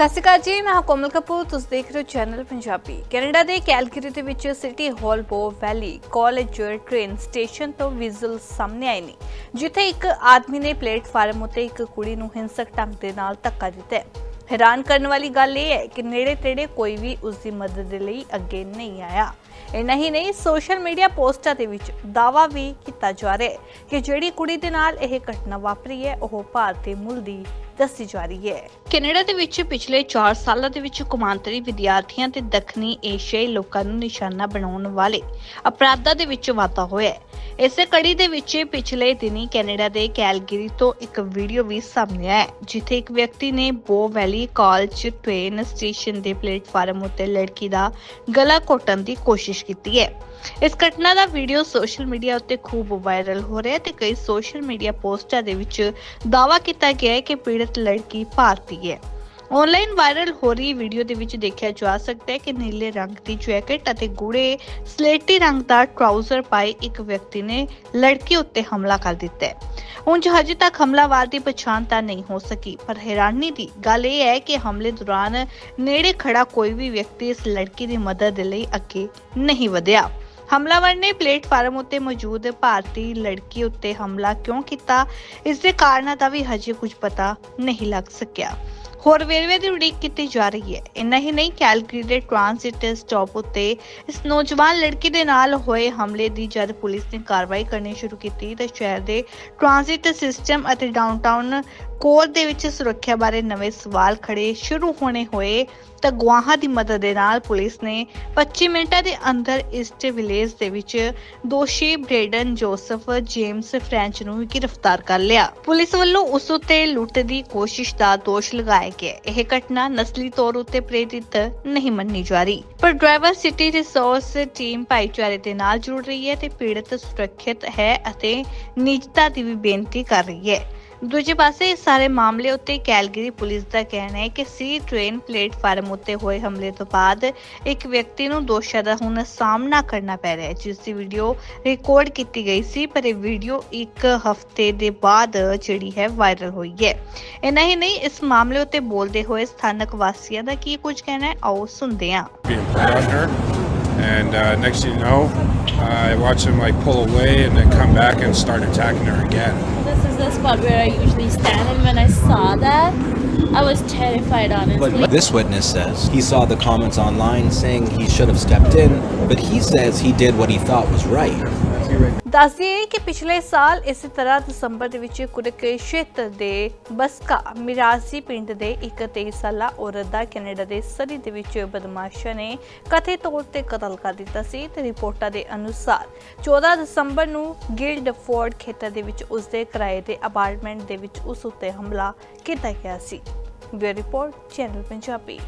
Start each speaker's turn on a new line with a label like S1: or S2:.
S1: ਸਤਿ ਸ਼੍ਰੀ ਅਕਾਲ ਜੀ, ਮੈਂ ਕੋਮਲ ਕਪੂਰ, ਤੁਸੀਂ ਦੇਖ ਰਹੇ ਹੋ ਚੈਨਲ ਪੰਜਾਬੀ। ਕੈਨੇਡਾ ਦੇ ਕੈਲਗਰੀ ਦੇ ਵਿੱਚ ਸਿਟੀ ਹਾਲ, ਬੋ ਵੈਲੀ, ਕਾਲਜ, ਟ੍ਰੇਨ ਸਟੇਸ਼ਨ ਤੋਂ ਵਿਜ਼ਲ ਸਾਹਮਣੇ ਆਏ ਨੇ, ਜਿੱਥੇ ਇੱਕ ਆਦਮੀ ਨੇ ਪਲੇਟਫਾਰਮ ਉੱਤੇ ਇੱਕ ਕੁੜੀ ਨੂੰ ਹਿੰਸਕ ਢੰਗ ਦੇ ਨਾਲ ਧੱਕਾ ਦਿੱਤਾ ਹੈਰਾਨ ਕਰਨ ਵਾਲੀ ਗੱਲ ਇਹ ਹੈ ਕਿ ਨੇੜੇ ਤੇੜੇ ਕੋਈ ਵੀ ਉਸ ਦੀ ਮਦਦ ਦੇ ਲਈ ਅੱਗੇ ਨਹੀਂ ਆਇਆ। ਇੰਨਾ ਹੀ ਨਹੀਂ, ਸੋਸ਼ਲ ਮੀਡੀਆ ਪੋਸਟਾਂ ਦੇ ਵਿੱਚ ਦਾਵਾ ਵੀ ਕੀਤਾ ਜਾ ਰਿਹਾ ਹੈ ਕਿ ਜਿਹੜੀ ਕੁੜੀ ਦੇ ਨਾਲ ਇਹ ਘਟਨਾ ਵਾਪਰੀ ਹੈ, ਉਹ ਭਾਰਤੀ ਮੂਲ ਦੀ ਦੱਸੀ ਜਾ ਰਹੀ ਹੈ। ਕੈਨੇਡਾ ਦੇ ਵਿੱਚ ਪਿਛਲੇ 4 ਸਾਲਾਂ ਦੇ ਵਿੱਚ ਕੌਮਾਂਤਰੀ ਵਿਦਿਆਰਥੀਆਂ ਤੇ ਦੱਖਣੀ ਏਸ਼ੀਆਈ ਲੋਕਾਂ ਨੂੰ ਨਿਸ਼ਾਨਾ ਬਣਾਉਣ ਵਾਲੇ ਅਪਰਾਧਾਂ ਦੇ ਵਿੱਚ ਵਾਧਾ ਹੋਇਆ ਹੈ। ਇਸੇ ਕੜੀ ਦੇ ਵਿੱਚ ਪਿਛਲੇ ਦਿਨੀ ਕੈਨੇਡਾ ਦੇ ਕੈਲਗਰੀ ਤੋਂ ਇੱਕ ਵੀਡੀਓ ਵੀ ਸਾਹਮਣੇ ਆਇਆ ਜਿੱਥੇ ਇੱਕ ਵਿਅਕਤੀ ਨੇ Bow Valley College train station ਦੇ ਪਲੇਟਫਾਰਮ ਉੱਤੇ ਲੜਕੀ ਦਾ ਗਲਾ ਘੋਟਣ ਦੀ ਕੋਸ਼ਿਸ਼ ਕੀਤੀ ਹੈ। ਇਸ ਘਟਨਾ ਦਾ ਵੀਡੀਓ ਸੋਸ਼ਲ ਮੀਡੀਆ ਉੱਤੇ ਖੂਬ ਵਾਇਰਲ ਹੋ ਰਿਹਾ ਹੈ ਤੇ ਕਈ ਸੋਸ਼ਲ ਮੀਡੀਆ ਪੋਸਟਾਂ ਦੇ ਵਿੱਚ ਦਾਅਵਾ ਕੀਤਾ ਗਿਆ ਹੈ ਕਿ ਪੀੜਤ ਲੜਕੀ ਭਾਰਤੀ ਹੈ। ਆਨਲਾਈਨ ਵਾਇਰਲ ਹੋ ਰਹੀ ਵੀਡੀਓ ਦੇ ਵਿੱਚ ਦੇਖਿਆ ਜਾ ਸਕਦਾ ਹੈ ਕਿ ਨੀਲੇ ਰੰਗ ਦੀ ਜੈਕਟ ਅਤੇ ਗੂੜੇ, ਸਲੇਟੀ ਰੰਗ ਦਾ ਟਰਾਊਜ਼ਰ ਪਾਏ ਇੱਕ ਵਿਅਕਤੀ ਨੇ ਲੜਕੀ ਉੱਤੇ ਹਮਲਾ ਕਰ ਦਿੱਤਾ ਹੈ। ਉਂਝ ਹਜੇ ਤੱਕ ਹਮਲਾਵਰ ਦੀ ਪਛਾਣ ਤਾਂ ਨਹੀਂ ਹੋ ਸਕੀ, ਪਰ ਹੈਰਾਨੀ ਦੀ ਗੱਲ ਇਹ ਹੈ ਕਿ ਹਮਲੇ ਦੌਰਾਨ ਨੇੜੇ ਖੜਾ ਕੋਈ ਵੀ ਵਿਅਕਤੀ ਇਸ ਲੜਕੀ ਦੀ ਮਦਦ ਦੇ ਲਈ ਅੱਗੇ ਨਹੀਂ ਵਧਿਆ। ਹਮਲਾਵਰ ਨੇ ਪਲੇਟਫਾਰਮ ਉੱਤੇ ਮੌਜੂਦ ਭਾਰਤੀ ਲੜਕੀ ਉੱਤੇ ਹਮਲਾ ਕਿਉਂ ਕੀਤਾ, ਇਸ ਦੇ ਕਾਰਨਾਂ ਦਾ ਵੀ ਹਜੇ ਕੁਝ ਪਤਾ ਨਹੀਂ ਲੱਗ ਸਕਿਆ। ਹੋਰ ਵੇਰਵੇ ਦੀ ਉਡੀਕ ਕੀਤੀ ਜਾ ਰਹੀ ਹੈ। ਇੰਨਾ ਹੀ ਨਹੀਂ, ਕੈਲਗਰੀ ਦੇ ਟ੍ਰਾਂਜ਼ਿਟ ਸਟਾਪ ਉੱਤੇ ਇਸ ਨੌਜਵਾਨ ਲੜਕੀ ਦੇ ਨਾਲ ਹੋਏ ਹਮਲੇ ਦੀ ਜਦ ਪੁਲਿਸ ਨੇ ਕਾਰਵਾਈ ਕਰਨੀ ਸ਼ੁਰੂ ਕੀਤੀ ਤਾਂ ਸ਼ਹਿਰ ਦੇ ਟ੍ਰਾਂਜ਼ਿਟ ਸਿਸਟਮ ਅਤੇ ਡਾਊਨਟਾਊਨ ਕੋਰ ਦੇ ਵਿੱਚ ਸੁਰੱਖਿਆ ਬਾਰੇ ਨਵੇਂ ਸਵਾਲ ਖੜੇ ਸ਼ੁਰੂ ਹੋਣੇ ਹੋਏ ਤਾਂ ਗਵਾਹਾਂ ਦੀ ਮਦਦ ਦੇ ਨਾਲ ਪੁਲਿਸ ਨੇ 25 ਮਿੰਟਾਂ ਦੇ ਅੰਦਰ ਇਸਟ ਵਿਲੇਜ ਦੇ ਵਿੱਚ ਦੋਸ਼ੀ ਬ੍ਰੇਡਨ ਜੋਸਫ, ਜੇਮਸ ਫ੍ਰੈਂਚ ਨੂੰ ਗ੍ਰਿਫਤਾਰ ਕਰ ਲਿਆ। ਪੁਲਿਸ ਵੱਲੋਂ ਉਸ ਉੱਤੇ ਲੁੱਟ ਦੀ ਕੋਸ਼ਿਸ਼ ਦਾ ਦੋਸ਼ ਲਗਾਇਆ ਗਿਆ ਇਹ ਘਟਨਾ ਨਸਲੀ ਤੌਰ ਉੱਤੇ ਪ੍ਰੇਰਿਤ ਨਹੀਂ ਮੰਨੀ ਜਾ ਰਹੀ। ਪਰ ਡਰਾਈਵਰ ਸਿਟੀ ਰਿਸੋਰਸ ਟੀਮ ਭਾਈਚਾਰੇ ਦੇ ਨਾਲ ਜੁੜ ਰਹੀ ਹੈ ਤੇ ਪੀੜਤ, ਸੁਰੱਖਿਅਤ ਹੈ ਅਤੇ ਨਿਜਤਾ ਦੀ ਵੀ ਬੇਨਤੀ ਕਰ ਰਹੀ ਹੈ। ਦੂਜੇ ਪਾਸੇ ਇਸ ਸਾਰੇ ਮਾਮਲੇ ਉੱਤੇ ਕੈਲਗਰੀ ਪੁਲਿਸ ਦਾ ਕਹਿਣਾ ਹੈ ਕਿ ਸੀ ਟ੍ਰੇਨ ਪਲੇਟਫਾਰਮ ਉੱਤੇ ਹੋਏ ਹਮਲੇ ਤੋਂ ਬਾਅਦ ਇੱਕ ਵਿਅਕਤੀ ਨੂੰ ਦੋਸ਼ਾਂ ਦਾ ਹੁਣ ਸਾਹਮਣਾ ਕਰਨਾ ਪੈ ਰਿਹਾ ਹੈ ਜਿਸ ਦੀ ਵੀਡੀਓ ਰਿਕਾਰਡ ਕੀਤੀ ਗਈ ਸੀ ਪਰ ਇਹ ਵੀਡੀਓ ਇੱਕ ਹਫ਼ਤੇ ਦੇ ਬਾਅਦ ਜਿਹੜੀ ਹੈ ਵਾਇਰਲ ਹੋਈ ਹੈ ਇੰਨਾ ਹੀ ਨਹੀਂ ਇਸ ਮਾਮਲੇ ਉੱਤੇ ਬੋਲਦੇ ਹੋਏ ਸਥਾਨਕ ਵਾਸੀਆਂ ਦਾ ਕੀ ਕੁਝ ਕਹਿਣਾ ਹੈ ਆਓ ਸੁਣਦੇ ਹਾਂ.
S2: And uh, next thing you know, uh, I watched him like pull away and then come back and start attacking her again.
S3: The spot where I usually stand, and when I saw that, I was terrified, honestly.
S4: But this witness says he saw the comments online saying he should have stepped in, but he says he did what he thought was right.
S1: ਦੱਸ ਦਈਏ ਕਿ ਪਿਛਲੇ ਸਾਲ ਇਸੇ ਤਰ੍ਹਾਂ ਦਸੰਬਰ ਦੇ ਵਿੱਚ ਕੁਰਕਸ਼ੇਤਰ ਦੇ ਬਸਕਾ ਮਿਰਾਜ਼ੀ ਪਿੰਡ ਦੇ ਇੱਕ 23 ਸਾਲਾ ਔਰਤ ਦਾ ਕੈਨੇਡਾ ਦੇ ਸਰੀ ਦੇ ਵਿੱਚ ਬਦਮਾਸ਼ਾਂ ਨੇ ਕਥਿਤ ਤੌਰ ਤੇ ਕਤਲ ਕਰ ਦਿੱਤਾ ਸੀ ਤੇ ਰਿਪੋਰਟਾਂ ਦੇ ਅਨੁਸਾਰ 14 ਦਸੰਬਰ ਨੂੰ ਗਿਲਡਫੋਰਡ ਖੇਤਰ ਦੇ ਵਿੱਚ ਉਸ ਦੇ ਕਿਰਾਏ ਦੇ ਅਪਾਰਟਮੈਂਟ ਦੇ ਵਿੱਚ ਉਸ ਉੱਤੇ ਹਮਲਾ ਕੀਤਾ ਗਿਆ ਸੀ। Bureau report, channel Punjabi.